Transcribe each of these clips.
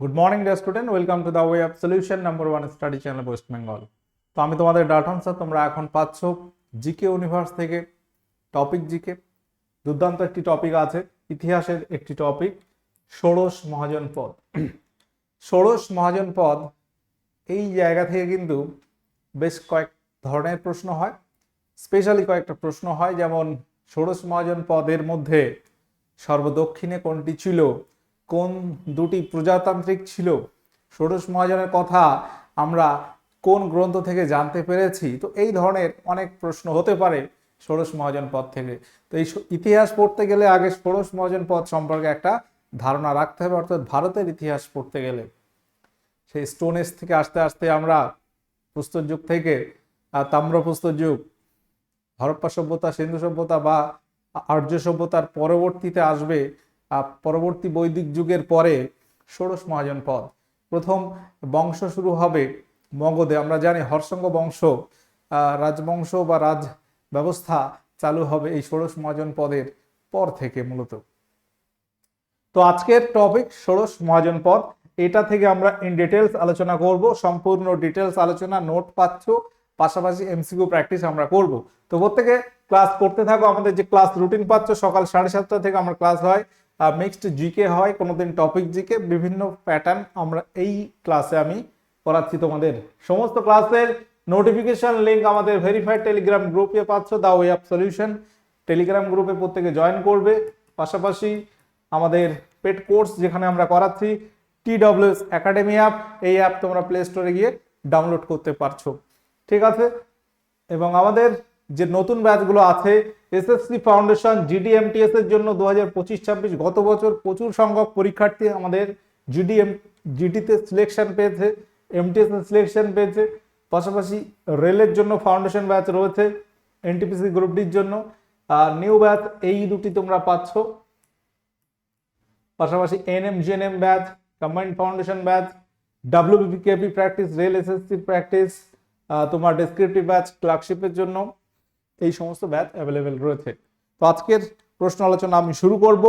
Good morning dear student welcome to the way of solution number one study channel West Bengal তো আমি তোমাদের ডাটান sir তোমরা এখন পাচ্ছ জিকে ইউনিভার্স থেকে টপিক জিকে। দুর্দান্ত একটি টপিক আছে, ইতিহাসের একটি টপিক ষোড়শ মহাজন পদ। ষোড়শ মহাজন পদ, এই জায়গা থেকে কিন্তু বেশ কয়েক ধরনের প্রশ্ন হয়। স্পেশালি কয়েকটা প্রশ্ন হয়, যেমন ষোড়শ মহাজন পদের মধ্যে সর্বদক্ষিণে কোনটি ছিল? কোন দুটি প্রজাতান্ত্রিক ছিল? ষোড়শ মহাজনের কথা আমরা কোন গ্রন্থ থেকে জানতে পেরেছি? তো এই ধরনের অনেক প্রশ্ন হতে পারে ষোড়শ মহাজন পদ থেকে। তো এই ইতিহাস পড়তে গেলে আগে ষোড়শ মহাজন পদ সম্পর্কে একটা ধারণা রাখতে হবে অর্থাৎ ভারতের ইতিহাস পড়তে গেলে। সেই স্টোন এজ থেকে আস্তে আস্তে আমরা পুস্তর যুগ থেকে আহ, তাম্র প্রস্তর যুগ হরপ্পা সভ্যতা সিন্ধু সভ্যতা বা আর্য সভ্যতার পরবর্তীতে আসবে পরবর্তী বৈদিক যুগের পরে ষোড়শ মহাজন পদ। প্রথম বংশ শুরু হবে মগধে। আমরা জানি হর্ষঙ্গ বংশ রাজবংশ বা রাজ ব্যবস্থা চালু হবে এই ষোড়শ মহাজন পদের পর থেকে মূলত। তো আজকের টপিক ষোড়শ মহাজন পদ। এটা থেকে আমরা ইন ডিটেলস আলোচনা করব। সম্পূর্ণ ডিটেলস আলোচনা নোট পাচ্ছ, পাশাপাশি এমসিকিউ প্র্যাকটিস আমরা করব। তো প্রত্যেকে ক্লাস করতে থাকো। আমাদের যে ক্লাস রুটিন পাচ্ছ, সকাল সাড়ে সাতটা থেকে আমার ক্লাস হয়। মিক্সড জিকে হয়, কোনোদিন টপিক জিকে বিভিন্ন প্যাটার্ন আমরা এই ক্লাসে আমি করাচ্ছি তোমাদের। সমস্ত ক্লাসের নোটিফিকেশন লিঙ্ক আমাদের ভেরিফাইড টেলিগ্রাম গ্রুপে পাচ্ছ the way of solution Telegram গ্রুপে প্রত্যেকে জয়েন করবে। পাশাপাশি আমাদের পেড কোর্স যেখানে আমরা করাচ্ছি টি ডব্লিউএস একাডেমি অ্যাপ এই অ্যাপ তোমরা প্লে স্টোরে গিয়ে ডাউনলোড করতে পারছ। ঠিক আছে? এবং আমাদের যে নতুন ব্যাচগুলো আছে এসএসসি ফাউন্ডেশন জিডিএমটিএস এর জন্য দু হাজার পঁচিশ ছাব্বিশ গত বছর প্রচুর সংখ্যক পরীক্ষার্থী আমাদের জিডিএম জিডিতে সিলেকশন পেয়েছে এমটিএস সিলেকশন পেয়েছে, পাশাপাশি রেলের জন্য ফাউন্ডেশন ব্যাচ রয়েছে এনটিপিসি গ্রুপ ডির জন্য, আর নিউ ব্যাচ এই দুটি তোমরা পাচ্ছ। পাশাপাশি NM GNM batch combined foundation batch WBPKP practice rail SSC practice তোমার ডেসক্রিপটিভ ব্যাচ ক্লার্কশিপের জন্য। এই সমস্ত ব্যাচ অ্যাভেলেবেল রয়েছে। তো আজকের প্রশ্ন আলোচনা আমি শুরু করব।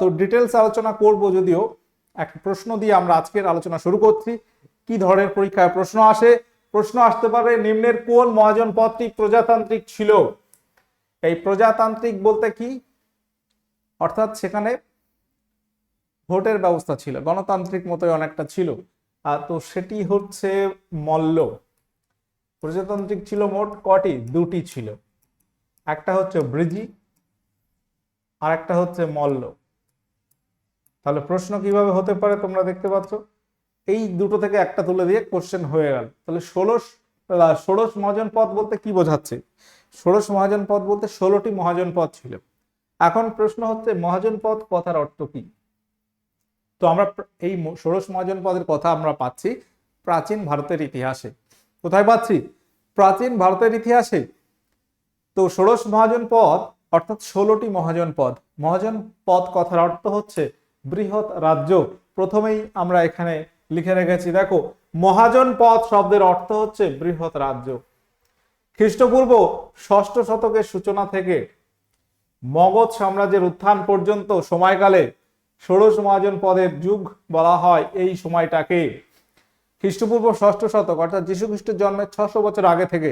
তো ডিটেলস আলোচনা করব যদিও, একটা প্রশ্ন দিয়ে আমরা আজকের আলোচনা শুরু করছি। কি ধরনের পরীক্ষায় প্রশ্ন আসে? প্রশ্ন আসতে পারে, নিম্নের কোন মহাজন পদটি প্রজাতান্ত্রিক ছিল? এই প্রজাতান্ত্রিক বলতে কি? অর্থাৎ সেখানে ভোটের ব্যবস্থা ছিল, গণতান্ত্রিক মতোই অনেকটা ছিল। তো সেটি হচ্ছে মল্ল। প্রজাতান্ত্রিক ছিল মোট কটি? দুটি ছিল। একটা হচ্ছে ব্রিজি আর একটা হচ্ছে মল্ল। তাহলে প্রশ্ন কীভাবে হতে পারে তোমরা দেখতে পাচ্ছ? এই দুটো থেকে একটা তুলে দিয়ে কোশ্চেন হয়ে গেল। তাহলে আহ, ষোড়শ মহাজন পদ বলতে কি বোঝাচ্ছে? ষোড়শ মহাজন পদ বলতে ষোলোটি মহাজন পদ ছিল। এখন প্রশ্ন হচ্ছে মহাজন পদ কথার অর্থ কি? তো আমরা এই ষোড়শ মহাজন পদের কথা আমরা পাচ্ছি প্রাচীন ভারতের ইতিহাসে। কোথায় পাচ্ছি? প্রাচীন ভারতের ইতিহাসে তো ষোড়শ মহাজন পদ, অর্থাৎ ষোলোটি মহাজন পদ। মহাজন পদ কথার অর্থ হচ্ছে বৃহৎ রাজ্য। প্রথমেই আমরা এখানে লিখে রেখেছি, দেখো, মহাজন পদ শব্দের অর্থ হচ্ছে বৃহৎ রাজ্য। খ্রিস্টপূর্ব ষষ্ঠ শতকের সূচনা থেকে মগধ সাম্রাজ্যের উত্থান পর্যন্ত সময়কালে ষোড়শ মহাজন পদের যুগ বলা হয় এই সময়টাকে। খ্রিস্টপূর্ব ষষ্ঠ শতক, অর্থাৎ যীশু খ্রিস্টের জন্মের ছশো বছর আগে থেকে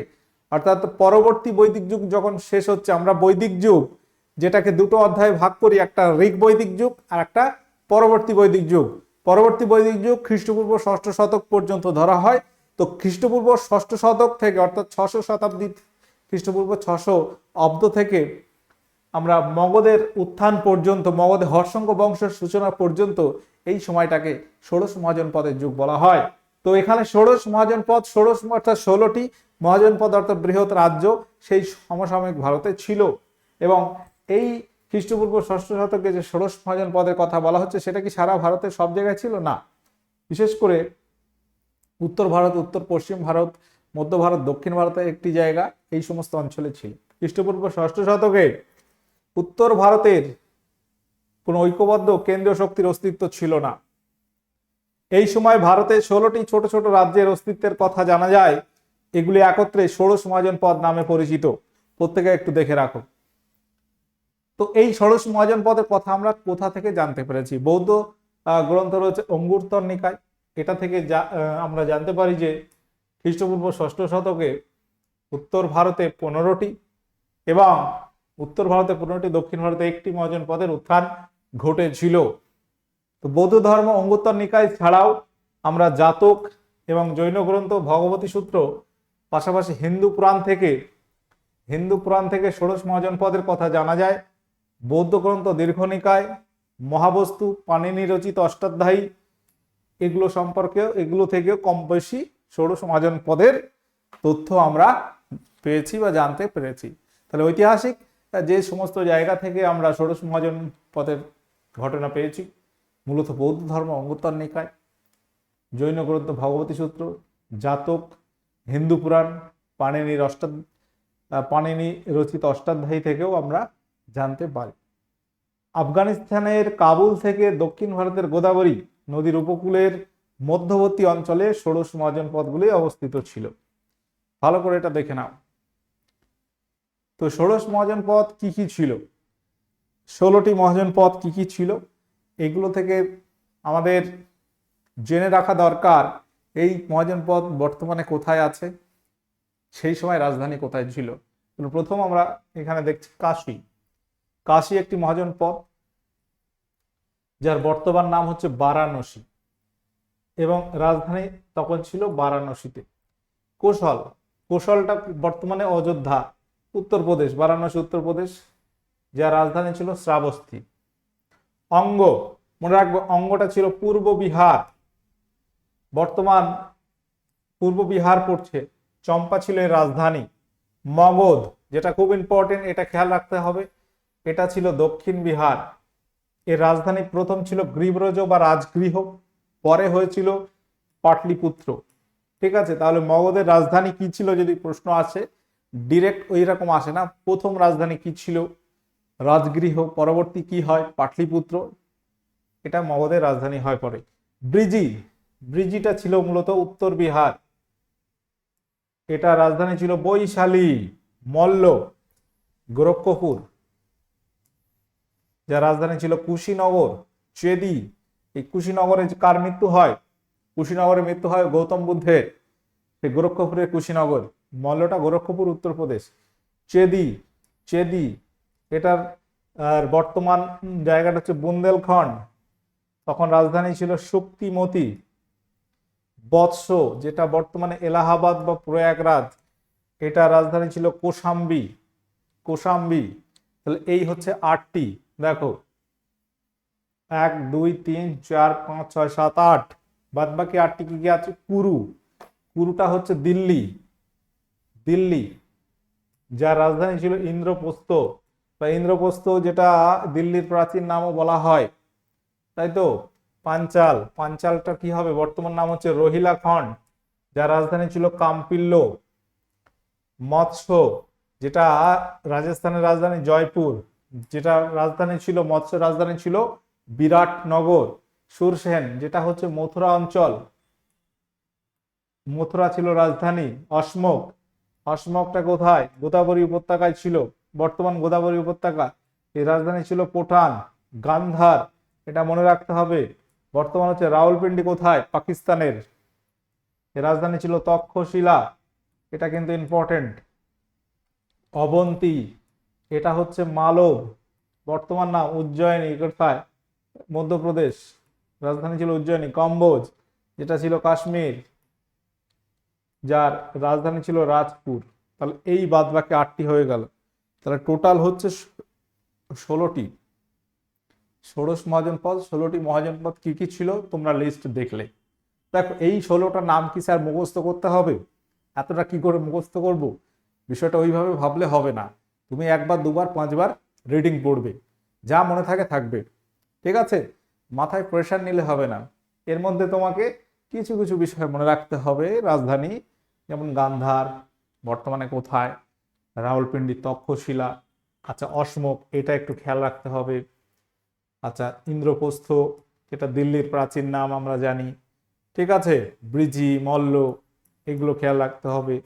অর্থাৎ পরবর্তী বৈদিক যুগ যখন শেষ হচ্ছে, আমরা বৈদিক যুগ, যেটাকে দুটো অধ্যায়ে ভাগ করি, একটা ঋগ বৈদিক যুগ আর একটা পরবর্তী বৈদিক যুগ। পরবর্তী বৈদিক যুগ খ্রিস্টপূর্ব ষষ্ঠ শতক পর্যন্ত ধরা হয়। তো খ্রিস্টপূর্ব ষষ্ঠ শতক থেকে, অর্থাৎ ছশো শতাব্দী খ্রিস্টপূর্ব ছশো অব্দ থেকে, আমরা মগধের উত্থান পর্যন্ত, মগধের হর্ষঙ্গ বংশের সূচনা পর্যন্ত এই সময়টাকে ষোড়শ মহাজন পদের যুগ বলা হয়। তো এখানে ষোড়শ মহাজন পদ, ষোড়শ অর্থাৎ ষোলোটি মহাজন পদ অর্থাৎ বৃহৎ রাজ্য সেই সমসাময়িক ভারতে ছিল। এবং এই খ্রিস্টপূর্ব ষষ্ঠ শতকে যে ষোড়শ মহাজন পদের কথা বলা হচ্ছে, সেটা কি সারা ভারতের সব জায়গায় ছিল? না। বিশেষ করে উত্তর ভারত, উত্তর পশ্চিম ভারত, মধ্য ভারত, দক্ষিণ ভারতের একটি জায়গা এই সমস্ত অঞ্চলে ছিল। খ্রিস্টপূর্ব ষষ্ঠ শতকে উত্তর ভারতের কোনো ঐক্যবদ্ধ কেন্দ্রীয় শক্তির অস্তিত্ব ছিল না। এই সময় ভারতে ষোলোটি ছোট ছোট রাজ্যের অস্তিত্বের কথা জানা যায়। এগুলি একত্রে ষোড়শ মহাজন পদ নামে পরিচিত। প্রত্যেকে একটু দেখে রাখো। তো এই ষোড়শ মহাজন পদের কথা আমরা কোথা থেকে জানতে পেরেছি? বৌদ্ধ গ্রন্থ রয়েছে অঙ্গুরতর নিকায়। এটা থেকে যা আমরা জানতে পারি যে খ্রিস্টপূর্ব ষষ্ঠ শতকে উত্তর ভারতে পনেরোটি এবং উত্তর ভারতে পনেরোটি, দক্ষিণ ভারতে একটি মহাজন পদের উত্থান ঘটেছিল। তো বৌদ্ধ ধর্ম অঙ্গুত্তর নিকায় ছাড়াও আমরা জাতক এবং জৈন গ্রন্থ, ভগবতী সূত্র, পাশাপাশি হিন্দু পুরাণ থেকে, হিন্দু পুরাণ থেকে ষোড়শ মহাজন পদের কথা জানা যায়। বৌদ্ধ গ্রন্থ দীর্ঘনিকায় মহাবস্তু, পাণিনি রচিত অষ্টাধ্যায়ী, এগুলো সম্পর্কেও, এগুলো থেকেও কম বেশি ষোড়শ মহাজন পদের তথ্য আমরা পেয়েছি বা জানতে পেরেছি। তাহলে ঐতিহাসিক যে সমস্ত জায়গা থেকে আমরা ষোড়শ মহাজন পদের ঘটনা পেয়েছি। মূলত বৌদ্ধ ধর্ম অঙ্গুত্তর নিকায় জৈন গ্রন্থ ভগবতী সূত্র, জাতক, হিন্দু পুরাণ, পাণিনির অষ্টা পাণিনি রচিত অষ্টাধ্যায়ী থেকেও আমরা জানতে পারি। আফগানিস্তানের কাবুল থেকে দক্ষিণ ভারতের গোদাবরী নদীর উপকূলের মধ্যবর্তী অঞ্চলে ষোড়শ মহাজন পদগুলি অবস্থিত ছিল। ভালো করে এটা দেখে নাও। তো ষোড়শ মহাজন পদ কি কি ছিল? ষোলোটি মহাজন পদ কি কি ছিল? এগুলো থেকে আমাদের জেনে রাখা দরকার, এই মহাজন পদ বর্তমানে কোথায় আছে? সেই সময় রাজধানী কোথায় ছিল? প্রথম আমরা এখানে দেখছি কাশি। কাশি একটি মহাজন পদ, যার বর্তমান নাম হচ্ছে বারাণসী এবং রাজধানী তখন ছিল বারাণসীতে। কোশল, কোশলটা বর্তমানে অযোধ্যা, উত্তরপ্রদেশ, বারাণসী, উত্তরপ্রদেশ, যার রাজধানী ছিল শ্রাবস্তী। অঙ্গ। মনে রাখব, অঙ্গটা ছিল পূর্ব বিহার। বর্তমান পূর্ব বিহার পড়ছে, চম্পা ছিল এর রাজধানী। মগধ, যেটা খুব ইম্পর্টেন্ট এটা খেয়াল রাখতে হবে, এটা ছিল দক্ষিণ বিহার। এর রাজধানী প্রথম ছিল গ্রীব্রজ বা রাজগৃহ, পরে হয়েছিল পাটলিপুত্র। ঠিক আছে, তাহলে মগধের রাজধানী কি ছিল, যদি প্রশ্ন আসে ডিরেক্ট ওই রকম আসে না। প্রথম রাজধানী কি ছিল? রাজগৃহ, পরবর্তী কি হয়? পাটলিপুত্র। এটা মগধের রাজধানী হয় পরে। ব্রিজি, ব্রিজিটা ছিল মূলত উত্তর বিহার। এটা রাজধানী ছিল বৈশালী, মল্ল, গোরক্ষপুর। যার রাজধানী ছিল কুশীনগর চেদি এই কুশীনগরে কার মৃত্যু হয়? কুশীনগরে মৃত্যু হয় গৌতম বুদ্ধের। সেই গোরক্ষপুরের কুশীনগর। মল্লটা গোরক্ষপুর, উত্তরপ্রদেশ। চেদি চেদি এটার, আর বর্তমান জায়গাটা হচ্ছে বুন্দেলখণ্ড। তখন রাজধানী ছিল শক্তিমতি। বৎস, যেটা বর্তমানে এলাহাবাদ বা প্রয়াগরাজ, এটা রাজধানী ছিল কোশাম্বি। কোশাম্বি, তাহলে এই হচ্ছে আটটি। দেখো, এক, দুই, তিন, চার, পাঁচ, ছয়, সাত, আট। বাদ বাকি আটটি কি কি আছে? কুরু। কুরুটা হচ্ছে দিল্লি। দিল্লি, যার রাজধানী ছিল ইন্দ্রপ্রস্থ। বা ইন্দ্রপ্রস্থ যেটা দিল্লির প্রাচীন নামও বলা হয়, তাই তো? পাঞ্চাল, পাঞ্চালটা কি হবে? বর্তমান নাম হচ্ছে রোহিলাখণ্ড যার রাজধানী ছিল কাম্পিল্য। মৎস্য, যেটা রাজস্থানের রাজধানী জয়পুর, যেটা রাজধানী ছিল, মৎস্য রাজধানী ছিল বিরাটনগর। সুরসেন, যেটা হচ্ছে মথুরা অঞ্চল। মথুরা ছিল রাজধানী অসমক অসমকটা কোথায়? গোদাবরী উপত্যকায় ছিল। বর্তমান গোদাবরী উপত্যকা এই রাজধানী ছিল পোটান, গান্ধার। এটা মনে রাখতে হবে, বর্তমান হচ্ছে রাওয়ালপিন্ডি কোথায়? পাকিস্তানের। এর রাজধানী ছিল তক্ষশিলা, এটা কিন্তু ইম্পর্টেন্ট অবন্তী, এটা হচ্ছে মালব। বর্তমান নাম উজ্জয়িনী কোথায়? মধ্যপ্রদেশ। রাজধানী ছিল উজ্জয়িনী, কম্বোজ, যেটা ছিল কাশ্মীর, যার রাজধানী ছিল রাজপুর। তাহলে এই বাদ বাকি আটটি হয়ে গেল। তাহলে টোটাল হচ্ছে ষোলোটি। ষোড়শ মহাজন পদ, ষোলোটি মহাজন পদ কি কি ছিল তোমরা লিস্ট দেখলে। দেখো, এই ষোলোটা নাম কি স্যার মুখস্থ করতে হবে? এতটা কি করে মুখস্থ করব? বিষয়টা ওইভাবে ভাবলে হবে না। তুমি একবার, দুবার, পাঁচবার রিডিং পড়বে। যা মনে থাকে থাকবে। ঠিক আছে? মাথায় প্রেশার নিলে হবে না। এর মধ্যে তোমাকে কিছু কিছু বিষয় মনে রাখতে হবে। রাজধানী, যেমন গান্ধার, বর্তমানে কোথায়? রাওয়ালপিন্ডি তক্ষশিলা আচ্ছা অসমক এটা একটু খেয়াল রাখতে হবে। আচ্ছা ইন্দ্রপ্রস্থ, এটা দিল্লির প্রাচীন নাম আমরা জানি। ঠিক আছে, ব্রিজি, মল্ল, এগুলো খেয়াল রাখতে হবে।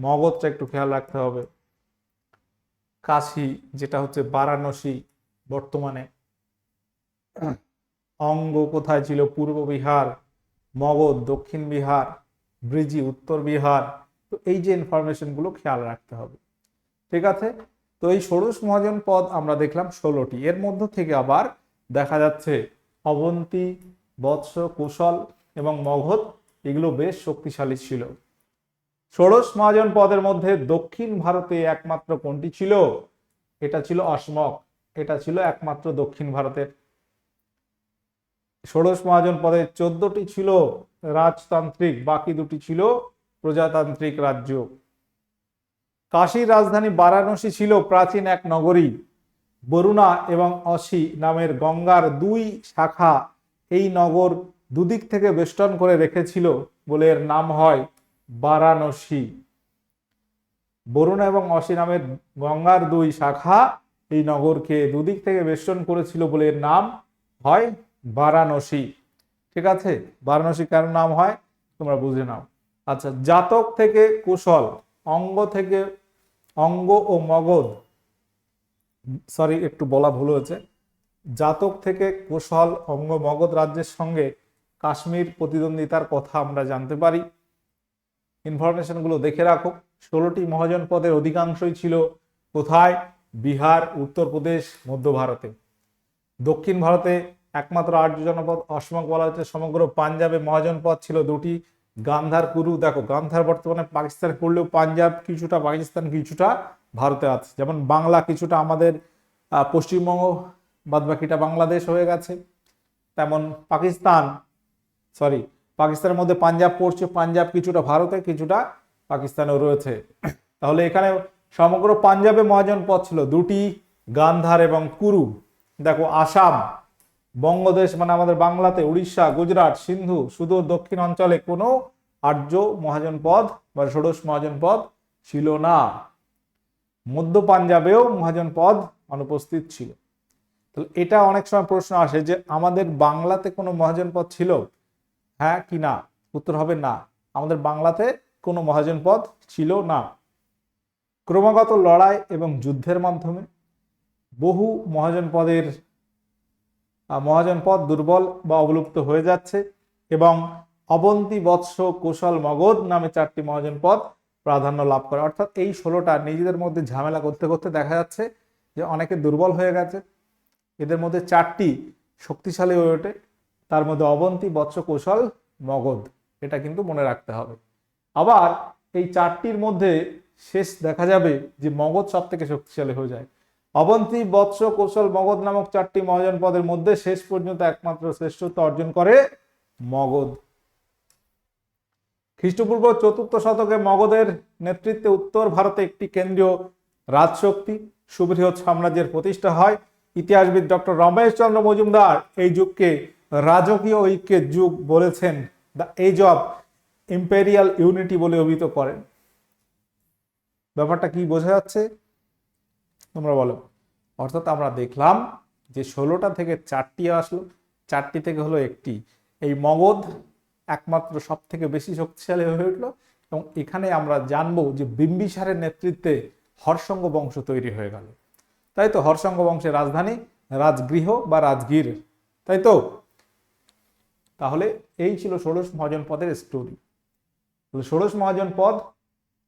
মগধটা একটু খেয়াল রাখতে হবে। কাশি, যেটা হচ্ছে বারাণসী বর্তমানে। অঙ্গ কোথায় ছিল? পূর্ব বিহার, মগধ, দক্ষিণ বিহার, ব্রিজি, উত্তর বিহার। তো এই যে ইনফরমেশনগুলো খেয়াল রাখতে হবে। ঠিক আছে? তো এই ষোড়শ মহাজন পদ আমরা দেখলাম ষোলোটি। এর মধ্য থেকে আবার দেখা যাচ্ছে অবন্তী, বৎস, কুশল এবং মগধ, এগুলো বেশ শক্তিশালী ছিল। ষোড়শ মহাজন পদের মধ্যে দক্ষিণ ভারতে একমাত্র কোনটি ছিল? এটা ছিল অসমক, এটা ছিল একমাত্র দক্ষিণ ভারতের। ষোড়শ মহাজন পদে চোদ্দটি ছিল রাজতান্ত্রিক, বাকি দুটি ছিল প্রজাতান্ত্রিক রাজ্য। কাশীর রাজধানী বারাণসী ছিল প্রাচীন এক নগরী। বরুণা এবং অসি নামের গঙ্গার দুই শাখা এই নগর দুদিক থেকে বেষ্টন করে রেখেছিল বলে এর নাম হয় বারাণসী। বরুণা এবং অসি নামের গঙ্গার দুই শাখা এই নগরকে দুদিক থেকে বেষ্টন করেছিল বলে এর নাম হয় বারাণসী। ঠিক আছে? বারাণসী কেন নাম হয়? তোমরা বুঝে নাও। আচ্ছা জাতক থেকে কুশল, অঙ্গ থেকে অঙ্গ ও মগধ। সরি, একটু বলা ভুল হয়েছে। জাতক থেকে কুশল অঙ্গ মগধ রাজ্যের সঙ্গে কাশ্মীর প্রতিদ্বন্দ্বিতার কথা আমরা জানতে পারি। ইনফরমেশনগুলো দেখে রাখো। ষোলোটি মহাজন পদের অধিকাংশই ছিল কোথায়? বিহার, উত্তরপ্রদেশ, মধ্য ভারতে। দক্ষিণ ভারতে একমাত্র আর্য জনপদ অসমক বলা হচ্ছে সমগ্র পাঞ্জাবে মহাজন পদ ছিল দুটি। গান্ধার কুরু, দেখো, গান্ধার বর্তমানে পাকিস্তানে পড়লেও পাঞ্জাব কিছুটা, পাকিস্তান কিছুটা ভারতে আছে। যেমন বাংলা কিছুটা আমাদের পশ্চিমবঙ্গ, বাদবাকিটা বাংলাদেশ হয়ে গেছে। তেমন পাকিস্তান সরি পাকিস্তানের মধ্যে পাঞ্জাব পড়ছে, পাঞ্জাব কিছুটা ভারতে, কিছুটা পাকিস্তানেও রয়েছে। তাহলে এখানে সমগ্র পাঞ্জাবে মহাজন পথ ছিল দুটি, গান্ধার এবং কুরু। দেখো, আসাম বঙ্গদেশ মানে আমাদের বাংলাতে উড়িষ্যা, গুজরাট, সিন্ধু, সুদূর দক্ষিণ অঞ্চলে কোনো আর্য মহাজন পদ বা ষোড়শ মহাজন পদ ছিল না। মধ্য পাঞ্জাবেও মহাজন পদ অনুপস্থিত ছিল। তাহলে এটা অনেক সময় প্রশ্ন আসে যে আমাদের বাংলাতে কোনো মহাজন পদ ছিল? হ্যাঁ কি না? উত্তর হবে না। আমাদের বাংলাতে কোনো মহাজন পদ ছিল না। ক্রমাগত লড়াই এবং যুদ্ধের মাধ্যমে বহু মহাজন পদের মহাজন পদ দুর্বল বা অবলুপ্ত হয়ে যাচ্ছে এবং অবন্তী বৎস কুশল মগধ নামে চারটি মহাজন পদ প্রাধান্য লাভ করে। অর্থাৎ এই ষোলোটা নিজেদের মধ্যে ঝামেলা করতে করতে দেখা যাচ্ছে যে অনেকে দুর্বল হয়ে গেছে। এদের মধ্যে চারটি শক্তিশালী হয়ে ওঠে। তার মধ্যে অবন্তী বৎস কৌশল মগধ, এটা কিন্তু মনে রাখতে হবে। আবার এই চারটির মধ্যে শেষ দেখা যাবে যে মগধ সব থেকে শক্তিশালী হয়ে যায়। অবন্তী বৎস কৌশল মগধ নামক চারটি মহাজন পদের মধ্যে শেষ পর্যন্ত একমাত্র শ্রেষ্ঠত্ব অর্জন করে মগধ। খ্রিস্টপূর্ব চতুর্থ শতকে মগধের নেতৃত্বে উত্তর ভারতে একটি কেন্দ্রীয় রাজশক্তি সুবৃহৎ সাম্রাজ্যের প্রতিষ্ঠা হয়। ইতিহাসবিদ ডক্টর রমেশ চন্দ্র মজুমদার এই যুগকে রাজকীয় ঐক্যের যুগ বলেছেন। The age of imperial unity বলে অভিহিত করেন। ব্যাপারটা কি বোঝা যাচ্ছে? তোমরা বলো। অর্থাৎ আমরা দেখলাম যে ষোলোটা থেকে চারটি আসলো। চারটি থেকে হলো একটি। এই মগধ একমাত্র সব থেকে বেশি শক্তিশালী হয়ে উঠল এবং এখানে আমরা জানব যে বিম্বিসারের নেতৃত্বে হর্ষঙ্গ বংশ তৈরি হয়ে গেল। তাই তো? হর্ষঙ্গ বংশের রাজধানী, রাজগৃহ বা রাজগীর। তাই তো? তাহলে এই ছিল ষোড়শ মহাজন পদের স্টোরি ষোড়শ মহাজন পদ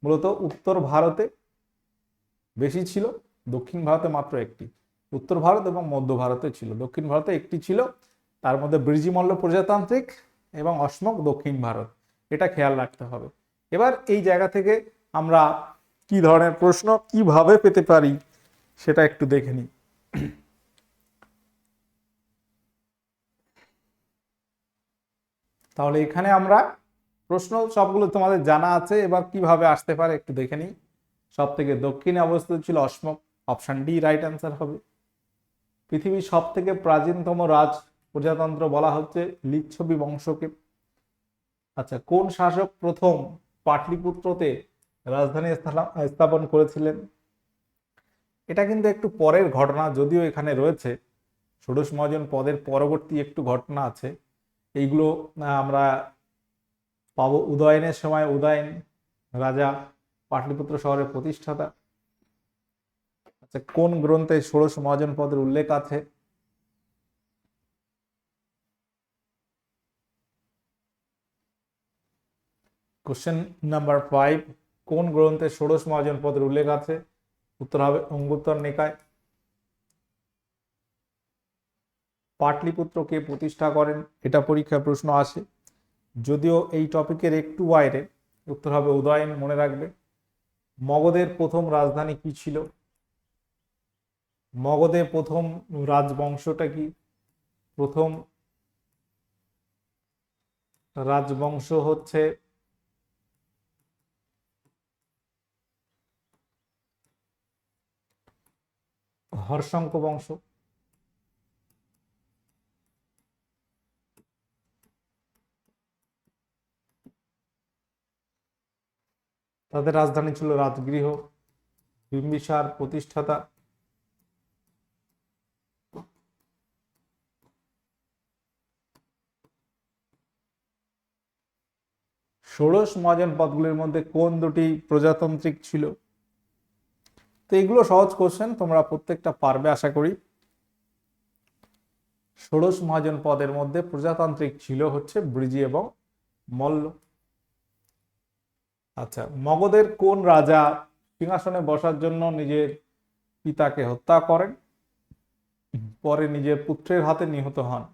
মূলত উত্তর ভারতে বেশি ছিল। দক্ষিণ ভারতে মাত্র একটি। উত্তর ভারত এবং মধ্য ভারতে ছিল। দক্ষিণ ভারতে একটি ছিল। তার মধ্যে বৃজিমল্ল প্রজাতান্ত্রিক এবং অসমক দক্ষিণ ভারত। এটা খেয়াল রাখতে হবে। এবার এই জায়গা থেকে আমরা কি ধরনের প্রশ্ন, কীভাবে পেতে পারি, সেটা একটু দেখে নিই। তাহলে এখানে আমরা প্রশ্ন সবগুলো তোমাদের জানা আছে। এবার কীভাবে আসতে পারে একটু দেখে নিই। সব থেকে দক্ষিণে অবস্থিত ছিল অসমক অপশন ডি রাইট অ্যান্সার হবে। পৃথিবীর সব থেকে প্রাচীনতম রাজ প্রজাতন্ত্র বলা হচ্ছে লিচ্ছবি বংশকে। আচ্ছা কোন শাসক প্রথম পাটলিপুত্রতে রাজধানী স্থাপন করেছিলেন? এটা কিন্তু একটু পরের ঘটনা, যদিও এখানে রয়েছে। ষোড়শ মহাজন পদের পরবর্তী একটু ঘটনা আছে। এইগুলো আমরা পাবো উদয়নের সময়। উদয়ন রাজা পাটলিপুত্র শহরের প্রতিষ্ঠাতা। কোন গ্রন্থে ষোড়শ মহাজন পদের উল্লেখ আছে? কোশ্চেন নাম্বার ফাইভ কোন গ্রন্থে ষোড়শ মহাজন পদের উল্লেখ আছে? উত্তর হবে অঙ্গুত্তর নিকায়। পাটলিপুত্রকে প্রতিষ্ঠা করেন? এটা পরীক্ষা প্রশ্ন আসে। যদিও এই টপিকের একটু বাইরে, উত্তর হবে উদয়ন, মনে রাখবে। মগধের প্রথম রাজধানী কি ছিল? মগধের প্রথম রাজবংশটা কি? প্রথম রাজবংশ হচ্ছে হর্ষঙ্ক বংশ। তাদের রাজধানী ছিল রাজগৃহ, বিম্বিসার প্রতিষ্ঠাতা। ষোড়শ মহাজন পদগুলির মধ্যে কোন দুটি প্রজাতান্ত্রিক ছিল? তো এগুলো সহজ কোশ্চেন তোমরা প্রত্যেকটা পারবে আশা করি। ষোড়শ মহাজন পদের মধ্যে প্রজাতান্ত্রিক ছিল হচ্ছে ব্রিজি এবং মল্ল। আচ্ছা মগধের কোন রাজা সিংহাসনে বসার জন্য নিজের পিতাকে হত্যা করেন? পরে নিজের পুত্রের হাতে নিহত হন।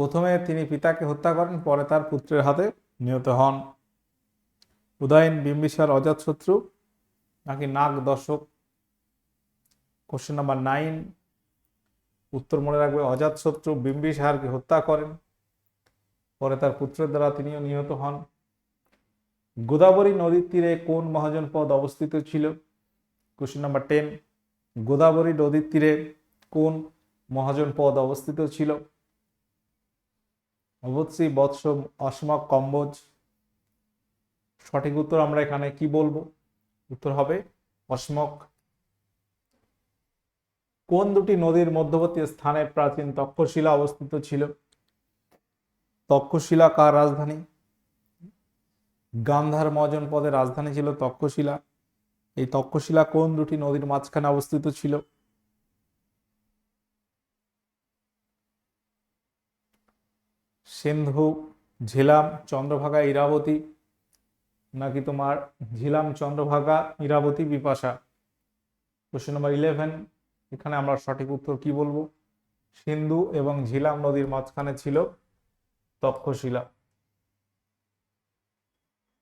প্রথমে তিনি পিতাকে হত্যা করেন, পরে তার পুত্রের হাতে নিহত হন। উদয়ন বিম্বিসার অজাতশত্রু নাকি নাগ দর্শক? কোশ্চেন নাম্বার নাইন উত্তর মনে রাখবে অজাতশত্রু বিম্বিসারকে হত্যা করেন, পরে তার পুত্রের দ্বারা তিনিও নিহত হন। গোদাবরী নদীর তীরে কোন মহাজন পদ অবস্থিত ছিল? কোশ্চেন নাম্বার টেন গোদাবরী নদীর তীরে কোন মহাজন পদ অবস্থিত ছিল? অবশ্যই বৎস অসমক কম্বোজ। সঠিক উত্তর আমরা এখানে কি বলব? উত্তর হবে অসমক। কোন দুটি নদীর মধ্যবর্তী স্থানে প্রাচীন তক্ষশিলা অবস্থিত ছিল? তক্ষশিলা কার রাজধানী? গান্ধার মহাজন পদের রাজধানী ছিল তক্ষশিলা। এই তক্ষশিলা কোন দুটি নদীর মাঝখানে অবস্থিত ছিল? সিন্ধু, ঝিলাম, চন্দ্রভাগা, ইরাবতী, নাকি তোমার Jhelum, Chandrabhaga, Iravati, Bipasha? Question number eleven এখানে আমরা সঠিক উত্তর কি বলব? সিন্ধু এবং ঝিলাম নদীর মাঝখানে ছিল তক্ষশিলা।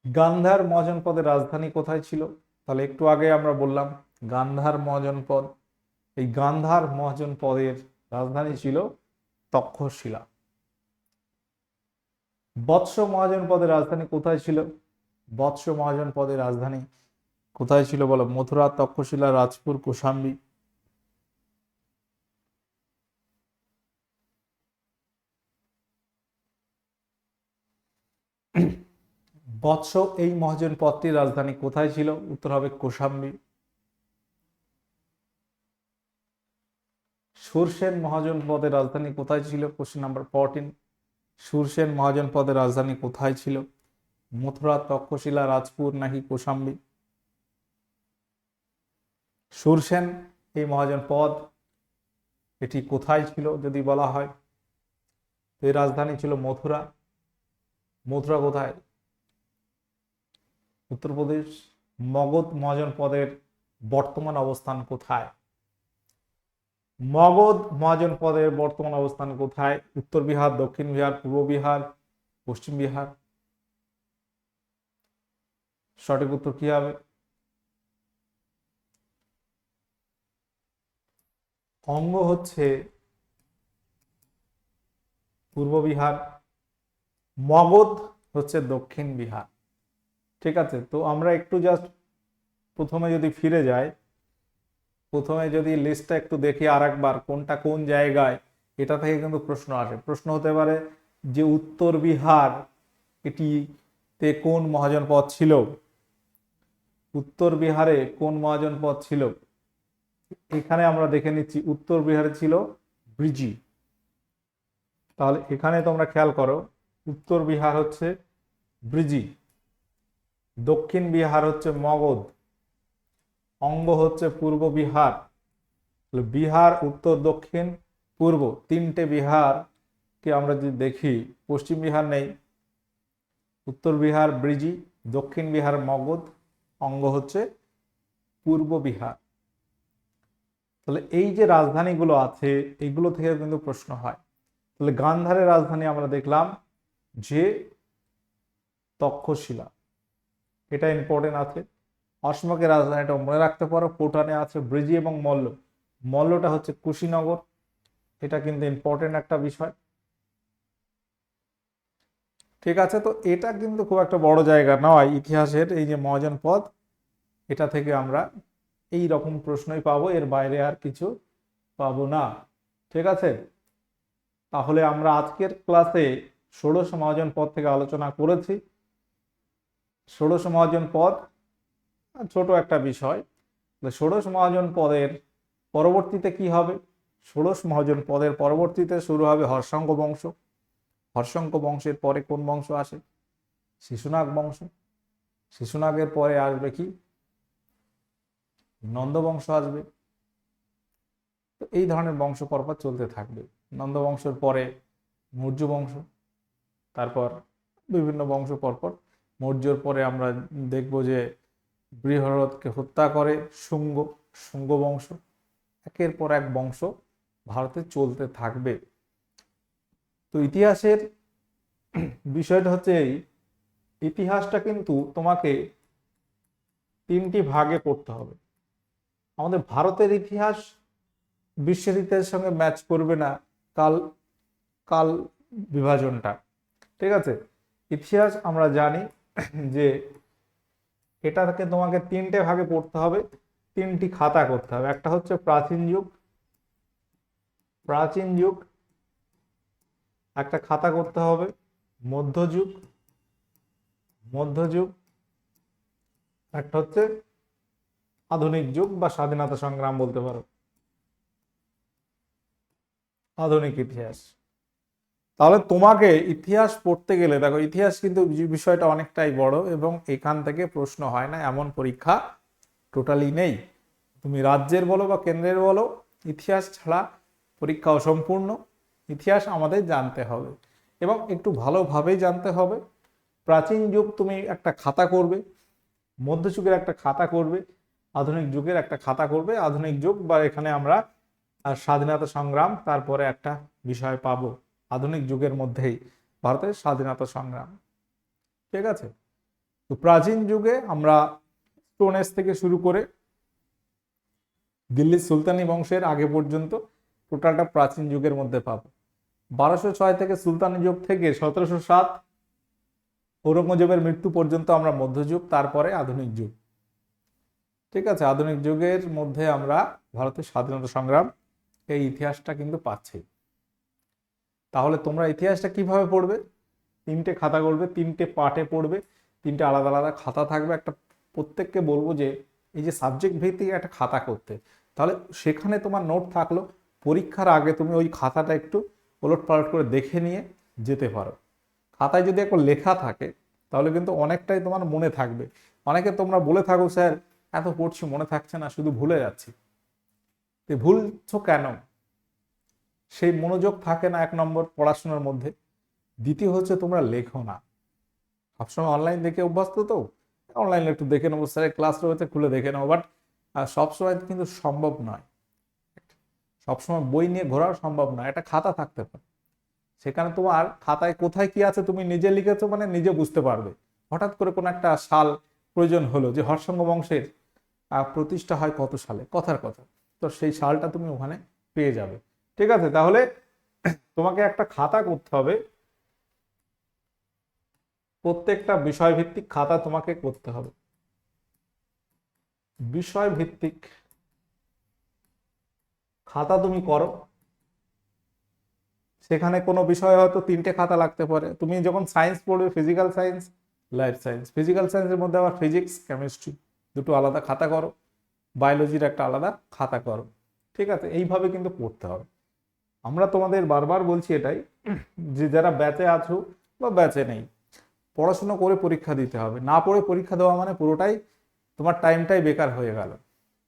গান্ধার মহাজন পদের রাজধানী কোথায় ছিল? তাহলে একটু আগে আমরা বললাম গান্ধার মহাজন পদ এই গান্ধার মহাজন পদের রাজধানী ছিল তক্ষশিলা। বৎস মহাজন পদের রাজধানী কোথায় ছিল? বৎস মহাজন পদের রাজধানী কোথায় ছিল বলো? মথুরা তক্ষশিলা, রাজপুর, কোশাম্বী। বৎস এই মহাজন পদটির রাজধানী কোথায় ছিল? উত্তর হবে কোশাম্বী। সুরসেন মহাজন পদের রাজধানী কোথায় ছিল? কোশ্চেন নাম্বার ফোরটিন সুরসেন মহাজন পদের রাজধানী কোথায় ছিল? মথুরা তক্ষশিলা, রাজপুর নাকি কোশাম্বী? সুরসেন, এই মহাজন পদ, এটি কোথায় ছিল যদি বলা হয়? এর রাজধানী ছিল মথুরা। মথুরা কোথায়? উত্তরপ্রদেশ। মগধ মহাজন পদের বর্তমান অবস্থান কোথায়? মগধ মহাজন পদের বর্তমান অবস্থান কোথায়? উত্তর বিহার, দক্ষিণ বিহার, পূর্ব বিহার, পশ্চিম বিহার? সঠিক উত্তর কি হবে? অঙ্গ হচ্ছে পূর্ব বিহার, মগধ হচ্ছে দক্ষিণ বিহার। ঠিক আছে? তো আমরা একটু জাস্ট প্রথমে যদি ফিরে যাই প্রথমে যদি লিস্টটা একটু দেখি আর একবার কোনটা কোন জায়গায়, এটা থেকে কিন্তু প্রশ্ন আসে। প্রশ্ন হতে পারে যে উত্তর বিহার এটিতে কোন মহাজন পদ ছিল? উত্তর বিহারে কোন মহাজন পদ ছিল? এখানে আমরা দেখে নিচ্ছি, উত্তর বিহারে ছিল ব্রিজি। তাহলে এখানে তোমরা খেয়াল করো, উত্তর বিহার হচ্ছে ব্রিজি, দক্ষিণ বিহার হচ্ছে মগধ। অঙ্গ হচ্ছে পূর্ব বিহার। বিহার, উত্তর, দক্ষিণ, পূর্ব তিনটে বিহার কে আমরা যদি দেখি, পশ্চিম বিহার নেই, উত্তর বিহার ব্রিজি, দক্ষিণ বিহার মগধ, অঙ্গ হচ্ছে পূর্ব বিহার। তাহলে এই যে রাজধানীগুলো আছে এইগুলো থেকে কিন্তু প্রশ্ন হয়। তাহলে গান্ধারের রাজধানী আমরা দেখলাম যে তক্ষশিলা। এটা ইম্পর্টেন্ট আছে। অসমাকের রাজধানীটা মনে রাখতে পারো পোটানে আছে ব্রিজি এবং মল্ল। মল্লটা হচ্ছে কুশিনগর। এটা কিন্তু ইম্পর্টেন্ট একটা বিষয়। ঠিক আছে, তো এটা কিন্তু খুব একটা বড় জায়গা নয় ইতিহাসের, এই যে মহাজন পদ এটা থেকে আমরা এই রকম প্রশ্নই পাবো, এর বাইরে আর কিছু পাবো না। ঠিক আছে? তাহলে আমরা আজকের ক্লাসে ষোড়শ মহাজন পদ থেকে আলোচনা করেছি। ষোড়শ মহাজন পদ ছোট একটা বিষয়। ষোড়শ মহাজন পদের পরবর্তীতে কি হবে? ষোড়শ মহাজন পদের পরবর্তীতে শুরু হবে হর্ষঙ্ক বংশ। হর্ষঙ্ক বংশের পরে কোন বংশ আসে? শিশুনাগ বংশ। শিশুনাগের পরে আসবে কি? নন্দবংশ আসবে। তো এই ধরনের বংশ পরপর চলতে থাকবে। নন্দবংশের পরে মৌর্য বংশ, তারপর বিভিন্ন বংশ পরপর। মৌর্যর পরে আমরা দেখব যে বৃহরথকে হত্যা করে শুঙ্গ শুঙ্গ বংশ। একের পর এক বংশ ভারতে চলতে থাকবে। তো ইতিহাসের বিষয়টা হচ্ছে এই। ইতিহাসটা কিন্তু তোমাকে তিনটি ভাগে পড়তে হবে। আমাদের ভারতের ইতিহাস বিশ্বের ইতিহাসের সঙ্গে ম্যাচ করবে না কাল কাল বিভাজনটা। ঠিক আছে? ইতিহাস আমরা জানি যে এটাকে তোমাকে তিনটে ভাগে পড়তে হবে, তিনটি খাতা করতে হবে। একটা হচ্ছে প্রাচীন যুগ প্রাচীন যুগ, একটা খাতা করতে হবে মধ্যযুগ মধ্যযুগ একটা হচ্ছে আধুনিক যুগ বা স্বাধীনতা সংগ্রাম বলতে পারো। আধুনিক ইতিহাস। তাহলে তোমাকে ইতিহাস পড়তে গেলে, দেখো ইতিহাস কিন্তু বিষয়টা অনেকটাই বড় এবং এখান থেকে প্রশ্ন হয় না, এমন পরীক্ষা টোটালি নেই। তুমি রাজ্যের বলো বা কেন্দ্রের বলো, ইতিহাস ছাড়া পরীক্ষা অসম্পূর্ণ, ইতিহাস আমাদের জানতে হবে এবং একটু ভালোভাবেই জানতে হবে। প্রাচীন যুগ তুমি একটা খাতা করবে, মধ্যযুগের একটা খাতা করবে, আধুনিক যুগের একটা খাতা করবে, আধুনিক যুগ বা এখানে আমরা স্বাধীনতা সংগ্রাম, তারপরে একটা বিষয় পাবো। আধুনিক যুগের মধ্যেই ভারতের স্বাধীনতা সংগ্রাম। ঠিক আছে? তো প্রাচীন যুগে আমরা স্টোন এজ থেকে শুরু করে দিল্লির সুলতানি বংশের আগে পর্যন্ত টোটালটা প্রাচীন যুগের মধ্যে পাব। বারোশো ছয় থেকে সুলতানি যুগ থেকে সতেরোশো সাত ঔরঙ্গজেবের মৃত্যু পর্যন্ত আমরা মধ্যযুগ, তারপরে আধুনিক যুগ। ঠিক আছে? আধুনিক যুগের মধ্যে আমরা ভারতের স্বাধীনতা সংগ্রাম, এই ইতিহাসটা কিন্তু পাচ্ছি। তাহলে তোমরা ইতিহাসটা কীভাবে পড়বে? তিনটে খাতা করবে, তিনটে পার্টে পড়বে, তিনটে আলাদা আলাদা খাতা থাকবে। একটা প্রত্যেককে বলব যে, এই যে সাবজেক্ট ভিত্তিক একটা খাতা করতে। তাহলে সেখানে তোমার নোট থাকল, পরীক্ষার আগে তুমি ওই খাতাটা একটু ওলট পালট করে দেখে নিয়ে যেতে পারো। খাতায় যদি একবার লেখা থাকে, তাহলে কিন্তু অনেকটাই তোমার মনে থাকবে। অনেকে তোমরা বলে থাকো, স্যার, এত পড়ছি, মনে থাকছে না, শুধু ভুলে যাচ্ছি। ভুলছো কেন? সেই মনোযোগ থাকে না এক নম্বর পড়াশোনার মধ্যে। দ্বিতীয় হচ্ছে তোমরা লেখো না। সবসময় অনলাইন দেখে অভ্যস্ত তো। অনলাইনে একটু দেখে নেব। স্যারের ক্লাস রয়েছে, খুলে দেখে নেব। বাট সবসময় কিন্তু সম্ভব নয়। সবসময় বই নিয়ে ঘোরাও সম্ভব নয়। একটা খাতা থাকতে পারে। সেখানে তোমার খাতায় কোথায় কি আছে তুমি নিজে লিখেছো মানে নিজে বুঝতে পারবে। হঠাৎ করে কোনো একটা সাল প্রয়োজন হলো যে হর্ষঙ্গ বংশের প্রতিষ্ঠা হয় কত সালে? কথার কথা। তো সেই সালটা তুমি ওখানে পেয়ে যাবে। ঠিক আছে? তাহলে তোমাকে একটা খাতা করতে হবে। প্রত্যেকটা বিষয় ভিত্তিক খাতা তোমাকে করতে হবে। বিষয় ভিত্তিক খাতা তুমি করো। সেখানে কোনো বিষয় হয়তো তিনটে খাতা লাগতে পারে। তুমি যখন সায়েন্স পড়বে physical science life science physical সায়েন্সের মধ্যে আবার ফিজিক্স কেমিস্ট্রি দুটো আলাদা খাতা করো। বায়োলজির একটা আলাদা খাতা করো। ঠিক আছে? এইভাবে কিন্তু পড়তে হবে। আমরা তোমাদের বারবার বলছি এটাই, যে যারা ব্যাচে আছো বা ব্যাচে নেই, পড়াশুনো করে পরীক্ষা দিতে হবে। না পড়ে পরীক্ষা দেওয়া মানে পুরোটাই তোমার টাইমটাই বেকার হয়ে গেল।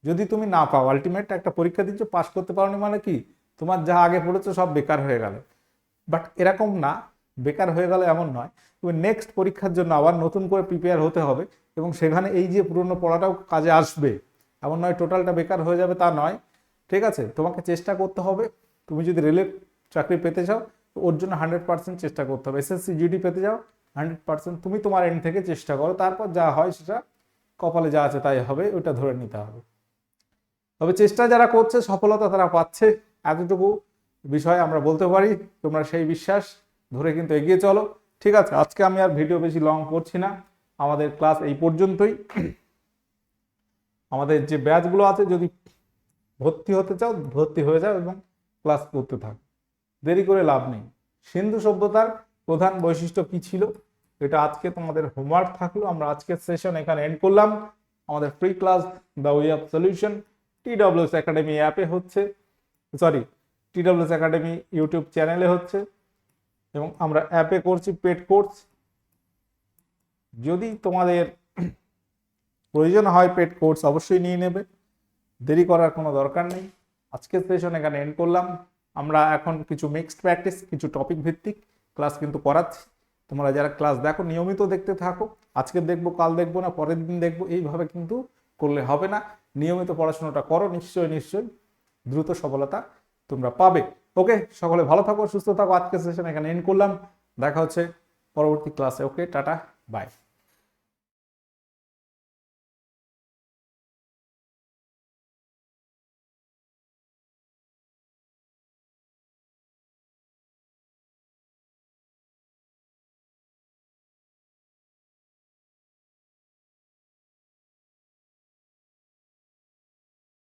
যদি তুমি না পাও আলটিমেট একটা পরীক্ষা দিচ্ছ পাস করতে পারোনি মানে কি? তোমার যা আগে পড়েছো সব বেকার হয়ে গেল। বাট এরকম না, বেকার হয়ে গেলে এমন নয়। তুমি নেক্সট পরীক্ষার জন্য আবার নতুন করে প্রিপেয়ার হতে হবে এবং সেখানে এই যে পুরনো পড়াটাও কাজে আসবে। এমন নয় টোটালটা বেকার হয়ে যাবে তা নয়। ঠিক আছে, তোমাকে চেষ্টা করতে হবে তুমি যদি রেলের চাকরি পেতে চাও ওর জন্য হান্ড্রেড পার্সেন্ট চেষ্টা করতে হবে। এসএসসি জিডি পেতে যাও হান্ড্রেড পার্সেন্ট তুমি তোমার এন্ড থেকে চেষ্টা করো। তারপর যা হয় সেটা কপালে যা আছে তাই হবে, ওইটা ধরে নিতে হবে। তবে চেষ্টা যারা করছে, সফলতা তারা পাচ্ছে। এতটুকু বিষয় আমরা বলতে পারি, তোমরা সেই বিশ্বাস ধরে কিন্তু এগিয়ে চলো। ঠিক আছে, আজকে আমি আর ভিডিও বেশি লং করছি না। আমাদের ক্লাস এই পর্যন্তই। আমাদের যে ব্যাচগুলো আছে, যদি ভর্তি হতে চাও, ভর্তি হয়ে যাও এবং ক্লাস করতে থাক। দেরি করে লাভ নেই। সিন্ধু সভ্যতার প্রধান বৈশিষ্ট্য কি ছিল? এটা আজকে তোমাদের হোমওয়ার্ক থাকল। আমরা আজকের সেশন এখানে এন্ড করলাম। আমাদের free class the way of solution TWS academy অ্যাপে হচ্ছে। সরি টিডব্লিউএস একাডেমি ইউটিউব চ্যানেলে হচ্ছে। এবং আমরা অ্যাপে করছি পেড কোর্স যদি তোমাদের প্রয়োজন হয় পেড কোর্স অবশ্যই নিয়ে নেবে। দেরি করার কোনো দরকার নেই। আজকের সেশন এখানে এন্ড করলাম। আমরা এখন কিছু মিক্সড প্র্যাকটিস কিছু টপিক ভিত্তিক ক্লাস কিন্তু করাচ্ছি। তোমরা যারা ক্লাস দেখো, নিয়মিত দেখতে থাকো। আজকে দেখব, কাল দেখব না, পরের দিন দেখব, এইভাবে কিন্তু করলে হবে না। নিয়মিত পড়াশোনাটা করো নিশ্চয়ই নিশ্চয়ই দ্রুত সফলতা তোমরা পাবে। ওকে সকলে ভালো থাকো, সুস্থ থাকো। আজকের সেশন এখানে এন্ড করলাম। দেখা হচ্ছে পরবর্তী ক্লাসে ওকে টাটা বাই